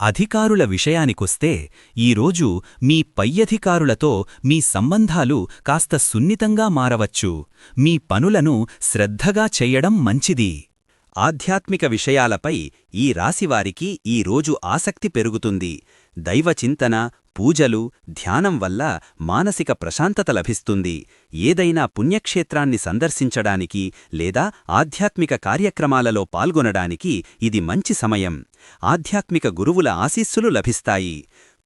అధికారుల విషయానికొస్తే ఈరోజు మీ పై అధికారులతో మీ సంబంధాలు కాస్త సున్నితంగా మారవచ్చు. మీ పనులను శ్రద్ధగా చెయ్యడం మంచిది. ఆధ్యాత్మిక విషయాలపై ఈ రాశివారికి ఈ రోజు ఆసక్తి పెరుగుతుంది. దైవచింతన పూజలు ధ్యానం వల్ల మానసిక ప్రశాంతత లభిస్తుంది. ఏదైనా పుణ్యక్షేత్రాన్ని సందర్శించడానికి లేదా ఆధ్యాత్మిక కార్యక్రమాలలో పాల్గొనడానికి ఇది మంచి సమయం. ఆధ్యాత్మిక గురువుల ఆశీస్సులు లభిస్తాయి.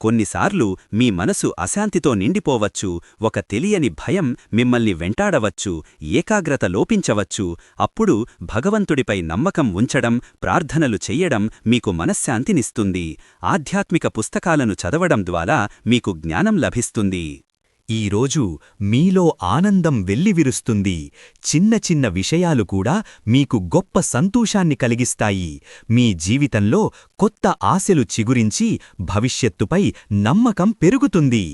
కొన్నిసార్లు మీ మనసు అశాంతితో నిండిపోవచ్చు ఒక తెలియని భయం మిమ్మల్ని వెంటాడవచ్చు ఏకాగ్రత లోపించవచ్చు అప్పుడు భగవంతుడిపై నమ్మకం ఉంచడం ప్రార్థనలు చెయ్యడం మీకు మనశ్శాంతినిస్తుంది. ఆధ్యాత్మిక పుస్తకాలను చదవడం ద్వారా మీకు జ్ఞానం లభిస్తుంది. ఈరోజు మీలో ఆనందం వెల్లివిరుస్తుంది. చిన్న చిన్న విషయాలు కూడా మీకు గొప్ప సంతోషాన్ని కలిగిస్తాయి. మీ జీవితంలో కొత్త ఆశలు చిగురించి భవిష్యత్తుపై నమ్మకం పెరుగుతుంది.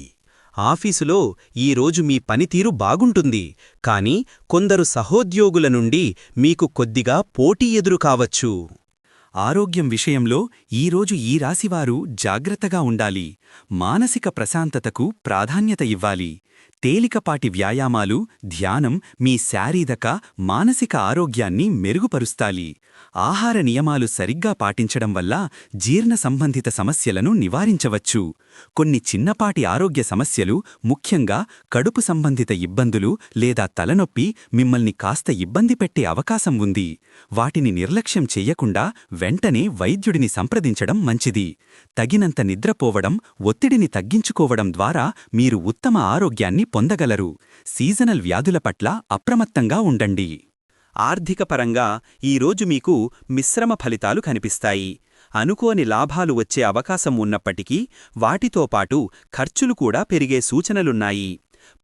ఆఫీసులో ఈరోజు మీ పనితీరు బాగుంటుంది. కాని కొందరు సహోద్యోగుల నుండి మీకు కొద్దిగా పోటీ ఎదురు కావచ్చు. ఆరోగ్యం విషయంలో ఈరోజు ఈ రాశివారు జాగ్రత్తగా ఉండాలి. మానసిక ప్రశాంతతకు ప్రాధాన్యత ఇవ్వాలి. తేలికపాటి వ్యాయామాలు ధ్యానం మీ శారీరక మానసిక ఆరోగ్యాన్ని మెరుగుపరుస్తాలి. ఆహార నియమాలు సరిగ్గా పాటించడం వల్ల జీర్ణ సంబంధిత సమస్యలను నివారించవచ్చు. కొన్ని చిన్నపాటి ఆరోగ్య సమస్యలు ముఖ్యంగా కడుపు సంబంధిత ఇబ్బందులు లేదా తలనొప్పి మిమ్మల్ని కాస్త ఇబ్బంది పెట్టే అవకాశం ఉంది. వాటిని నిర్లక్ష్యం చెయ్యకుండా వెంటనే వైద్యుడిని సంప్రదించడం మంచిది. తగినంత నిద్రపోవడం ఒత్తిడిని తగ్గించుకోవడం ద్వారా మీరు ఉత్తమ ఆరోగ్యాన్ని పొందగలరు. సీజనల్ వ్యాధుల పట్ల అప్రమత్తంగా ఉండండి. ఆర్థికపరంగా ఈరోజు మీకు మిశ్రమ ఫలితాలు కనిపిస్తాయి. అనుకోని లాభాలు వచ్చే అవకాశం ఉన్నప్పటికీ వాటితో పాటు ఖర్చులు కూడా పెరిగే సూచనలున్నాయి.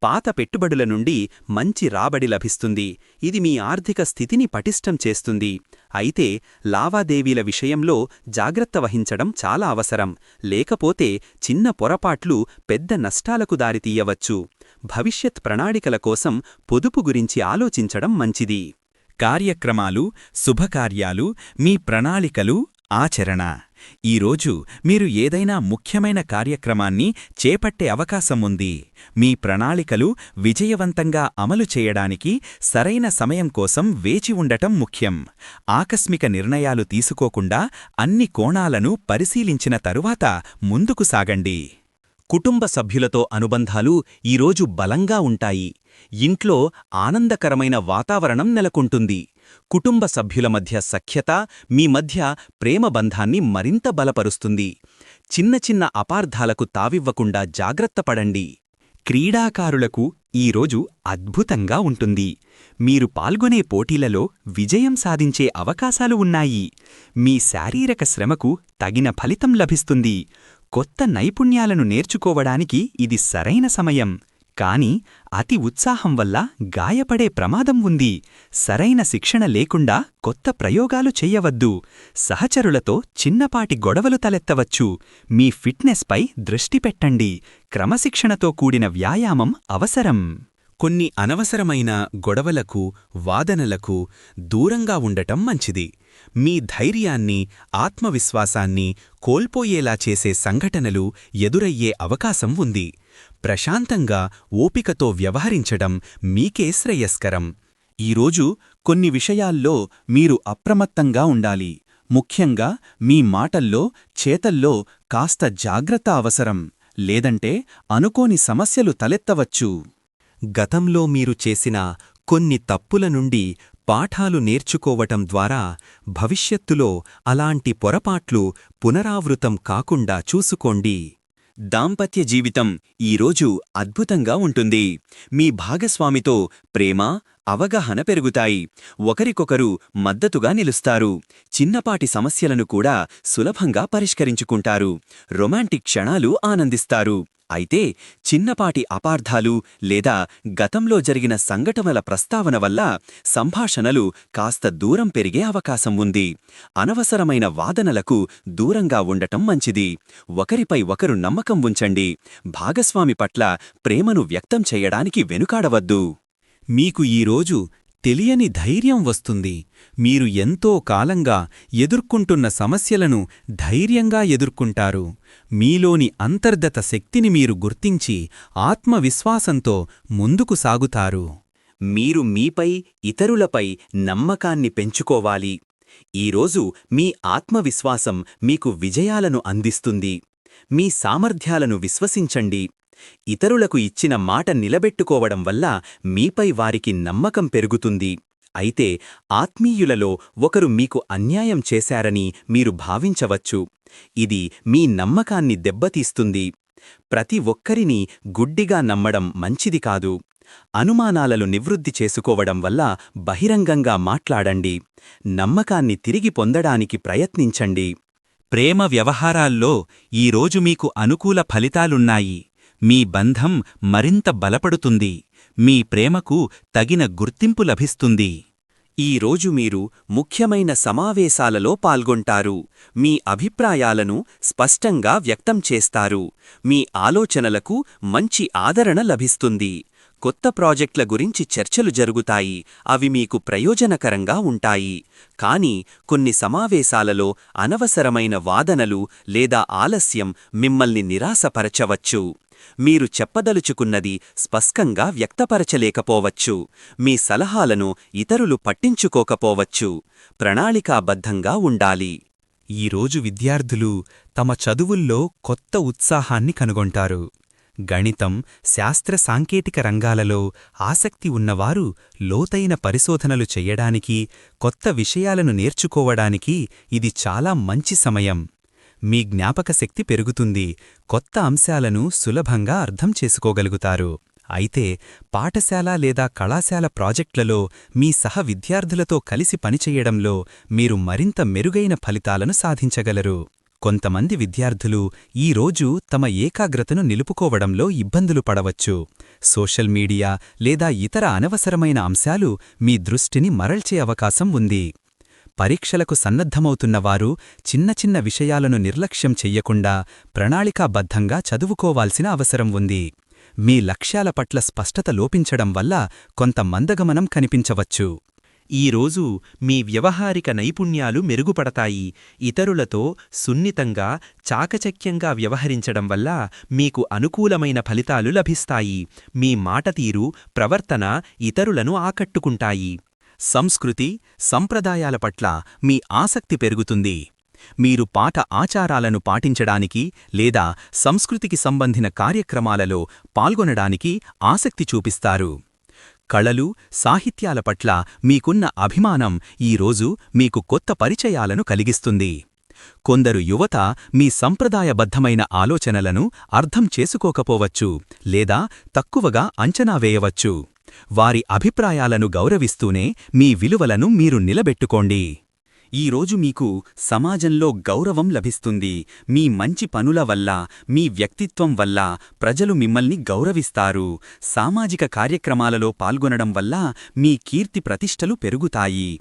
పాత పెట్టుబడుల నుండి మంచి రాబడి లభిస్తుంది. ఇది మీ ఆర్థిక స్థితిని పటిష్టం చేస్తుంది. అయితే లావాదేవీల విషయంలో జాగ్రత్త వహించడం చాలా అవసరం. లేకపోతే చిన్న పొరపాట్లు పెద్ద నష్టాలకు దారితీయవచ్చు. భవిష్యత్ ప్రణాళికల కోసం పొదుపు గురించి ఆలోచించడం మంచిది. కార్యక్రమాలు శుభకార్యాలు మీ ప్రణాళికలు ఆచరణ. ఈరోజు మీరు ఏదైనా ముఖ్యమైన కార్యక్రమాన్ని చేపట్టే అవకాశం ఉంది. మీ ప్రణాళికలు విజయవంతంగా అమలు చేయడానికి సరైన సమయం కోసం వేచి ఉండటం ముఖ్యం. ఆకస్మిక నిర్ణయాలు తీసుకోకుండా అన్ని కోణాలను పరిశీలించిన తరువాత ముందుకు సాగండి. కుటుంబ సభ్యులతో అనుబంధాలు ఈరోజు బలంగా ఉంటాయి. ఇంట్లో ఆనందకరమైన వాతావరణం నెలకొంటుంది. కుటుంబ సభ్యుల మధ్య సఖ్యత మీ మధ్య ప్రేమ బంధాన్ని మరింత బలపరుస్తుంది. చిన్న చిన్న అపార్థాలకు తావివ్వకుండా జాగ్రత్తపడండి క్రీడాకారులకు ఈరోజు అద్భుతంగా ఉంటుంది. మీరు పాల్గొనే పోటీలలో విజయం సాధించే అవకాశాలు ఉన్నాయి. మీ శారీరక శ్రమకు తగిన ఫలితం లభిస్తుంది. కొత్త నైపుణ్యాలను నేర్చుకోవడానికి ఇది సరైన సమయం. కాని అతి ఉత్సాహం వల్ల గాయపడే ప్రమాదం ఉంది. సరైన శిక్షణ లేకుండా కొత్త ప్రయోగాలు చెయ్యవద్దు సహచరులతో చిన్నపాటి గొడవలు తలెత్తవచ్చు. మీ ఫిట్నెస్పై దృష్టి పెట్టండి. క్రమశిక్షణతో కూడిన వ్యాయామం అవసరం. కొన్ని అనవసరమైన గొడవలకు వాదనలకు దూరంగా ఉండటం మంచిది. మీ ధైర్యాన్ని ఆత్మవిశ్వాసాన్ని కోల్పోయేలా చేసే సంఘటనలు ఎదురయ్యే అవకాశం ఉంది. ప్రశాంతంగా ఓపికతో వ్యవహరించడం మీకే శ్రేయస్కరం. ఈరోజు కొన్ని విషయాల్లో మీరు అప్రమత్తంగా ఉండాలి. ముఖ్యంగా మీ మాటల్లో చేతల్లో కాస్త జాగ్రత్త అవసరం. లేదంటే అనుకోని సమస్యలు తలెత్తవచ్చు. గతంలో మీరు చేసిన కొన్ని తప్పుల నుండి పాఠాలు నేర్చుకోవటం ద్వారా భవిష్యత్తులో అలాంటి పొరపాట్లు పునరావృతం కాకుండా చూసుకోండి. దాంపత్య జీవితం ఈరోజు అద్భుతంగా ఉంటుంది. మీ భాగస్వామితో ప్రేమ అవగాహన పెరుగుతాయి. ఒకరికొకరు మద్దతుగా నిలుస్తారు. చిన్నపాటి సమస్యలను కూడా సులభంగా పరిష్కరించుకుంటారు. రొమాంటిక్ క్షణాలు ఆనందిస్తారు. అయితే చిన్నపాటి అపార్థాలు లేదా గతంలో జరిగిన సంఘటనల ప్రస్తావన వల్ల సంభాషణలు కాస్త దూరం పెరిగే అవకాశం ఉంది. అనవసరమైన వాదనలకు దూరంగా ఉండటం మంచిది. ఒకరిపై ఒకరు నమ్మకం ఉంచండి. భాగస్వామి పట్ల ప్రేమను వ్యక్తం చేయడానికి వెనుకాడవద్దు. మీకు ఈరోజు తెలియని ధైర్యం వస్తుంది. మీరు ఎంతో కాలంగా ఎదుర్కొంటున్న సమస్యలను ధైర్యంగా ఎదుర్కొంటారు. మీలోని అంతర్గత శక్తిని మీరు గుర్తించి ఆత్మవిశ్వాసంతో ముందుకు సాగుతారు. మీరు మీపై ఇతరులపై నమ్మకాన్ని పెంచుకోవాలి. ఈరోజు మీ ఆత్మవిశ్వాసం మీకు విజయాలను అందిస్తుంది. మీ సామర్థ్యాలను విశ్వసించండి. ఇతరులకు ఇచ్చిన మాట నిలబెట్టుకోవడం వల్ల మీపై వారికి నమ్మకం పెరుగుతుంది. అయితే ఆత్మీయులలో ఒకరు మీకు అన్యాయం చేశారని మీరు భావించవచ్చు. ఇది మీ నమ్మకాన్ని దెబ్బతీస్తుంది. ప్రతి ఒక్కరినీ గుడ్డిగా నమ్మడం మంచిది కాదు. అనుమానాలను నివృత్తి చేసుకోవడం వల్ల బహిరంగంగా మాట్లాడండి. నమ్మకాన్ని తిరిగి పొందడానికి ప్రయత్నించండి. ప్రేమ వ్యవహారాల్లో ఈరోజు మీకు అనుకూల ఫలితాలున్నాయి. మీ బంధం మరింత బలపడుతుంది మీ ప్రేమకు తగిన గుర్తింపు లభిస్తుంది. ఈ రోజు మీరు ముఖ్యమైన సమావేశాలలో పాల్గొంటారు మీ అభిప్రాయాలను స్పష్టంగా వ్యక్తం చేస్తారు మీ ఆలోచనలకు మంచి ఆదరణ లభిస్తుంది. కొత్త ప్రాజెక్టుల గురించి చర్చలు జరుగుతాయి. అవి మీకు ప్రయోజనకరంగా ఉంటాయి. కానీ కొన్ని సమావేశాలలో అనవసరమైన వాదనలు లేదా ఆలస్యం మిమ్మల్ని నిరాశపరచవచ్చు. మీరు చెప్పదలుచుకున్నది స్పష్టంగా వ్యక్తపరచలేకపోవచ్చు. మీ సలహాలను ఇతరులు పట్టించుకోకపోవచ్చు. ప్రణాళికాబద్ధంగా ఉండాలి. ఈరోజు విద్యార్థులు తమ చదువుల్లో కొత్త ఉత్సాహాన్ని కనుగొంటారు. గణితం శాస్త్ర సాంకేతిక రంగాలలో ఆసక్తి ఉన్నవారు లోతైన పరిశోధనలు చెయ్యడానికి కొత్త విషయాలను నేర్చుకోవడానికి ఇది చాలా మంచి సమయం. మీ జ్ఞాపకశక్తి పెరుగుతుంది కొత్త అంశాలను సులభంగా అర్థం చేసుకోగలుగుతారు. అయితే పాఠశాల లేదా కళాశాల ప్రాజెక్టులలో మీ సహ విద్యార్థులతో కలిసి పనిచేయడంలో మీరు మరింత మెరుగైన ఫలితాలను సాధించగలరు. కొంతమంది విద్యార్థులు ఈ రోజు తమ ఏకాగ్రతను నిలుపుకోవడంలో ఇబ్బందులు పడవచ్చు. సోషల్ మీడియా లేదా ఇతర అనవసరమైన అంశాలు మీ దృష్టిని మరల్చే అవకాశం ఉంది. పరీక్షలకు సన్నద్ధమవుతున్నవారు చిన్న చిన్న విషయాలను నిర్లక్ష్యం చెయ్యకుండా ప్రణాళికాబద్ధంగా చదువుకోవాల్సిన అవసరం ఉంది. మీ లక్ష్యాల పట్ల స్పష్టత లోపించడం వల్ల కొంత మందగమనం కనిపించవచ్చు. ఈరోజు మీ వ్యవహారిక నైపుణ్యాలు మెరుగుపడతాయి. ఇతరులతో సున్నితంగా చాకచక్యంగా వ్యవహరించడం వల్ల మీకు అనుకూలమైన ఫలితాలు లభిస్తాయి. మీ మాటతీరు ప్రవర్తన ఇతరులను ఆకట్టుకుంటాయి. సంస్కృతి సంప్రదాయాల పట్ల మీ ఆసక్తి పెరుగుతుంది. మీరు పాట ఆచారాలను పాటించడానికి లేదా సంస్కృతికి సంబంధిన కార్యక్రమాలలో పాల్గొనడానికి ఆసక్తి చూపిస్తారు. కళలు సాహిత్యాల పట్ల మీకున్న అభిమానం ఈరోజు మీకు కొత్త పరిచయాలను కలిగిస్తుంది. కొందరు యువత మీ సంప్రదాయబద్ధమైన ఆలోచనలను అర్థం చేసుకోకపోవచ్చు లేదా తక్కువగా అంచనా వేయవచ్చు. వారి అభిప్రాయాలను గౌరవిస్తూనే మీ విలువలను మీరు నిలబెట్టుకోండి. ఈరోజు మీకు సమాజంలో గౌరవం లభిస్తుంది. మీ మంచి పనుల వల్ల మీ వ్యక్తిత్వం వల్ల ప్రజలు మిమ్మల్ని గౌరవిస్తారు. సామాజిక కార్యక్రమాలలో పాల్గొనడం వల్ల మీ కీర్తి ప్రతిష్టలు పెరుగుతాయి.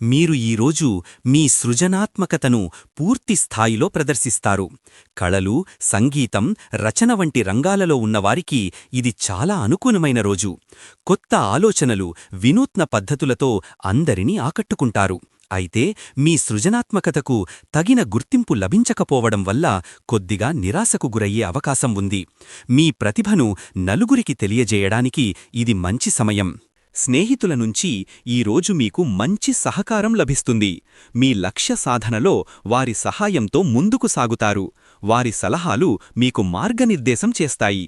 మీరు ఈరోజు మీ సృజనాత్మకతను పూర్తి స్థాయిలో ప్రదర్శిస్తారు. కళలు సంగీతం రచన వంటి రంగాలలో ఉన్నవారికి ఇది చాలా అనుకూలమైన రోజు. కొత్త ఆలోచనలు వినూత్న పద్ధతులతో అందరినీ ఆకట్టుకుంటారు. అయితే మీ సృజనాత్మకతకు తగిన గుర్తింపు లభించకపోవడం వల్ల కొద్దిగా నిరాశకు గురయ్యే అవకాశం ఉంది. మీ ప్రతిభను నలుగురికి తెలియజేయడానికి ఇది మంచి సమయం. స్నేహితుల నుంచి ఈరోజు మీకు మంచి సహకారం లభిస్తుంది. మీ లక్ష్య సాధనలో వారి సహాయంతో ముందుకు సాగుతారు. వారి సలహాలు మీకు మార్గనిర్దేశం చేస్తాయి.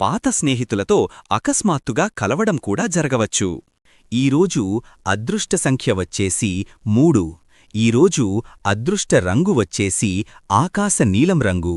పాత స్నేహితులతో అకస్మాత్తుగా కలవడం కూడా జరగవచ్చు. ఈరోజు అదృష్ట సంఖ్య వచ్చేసి మూడు. ఈరోజు అదృష్ట రంగు వచ్చేసి ఆకాశ నీలం రంగు.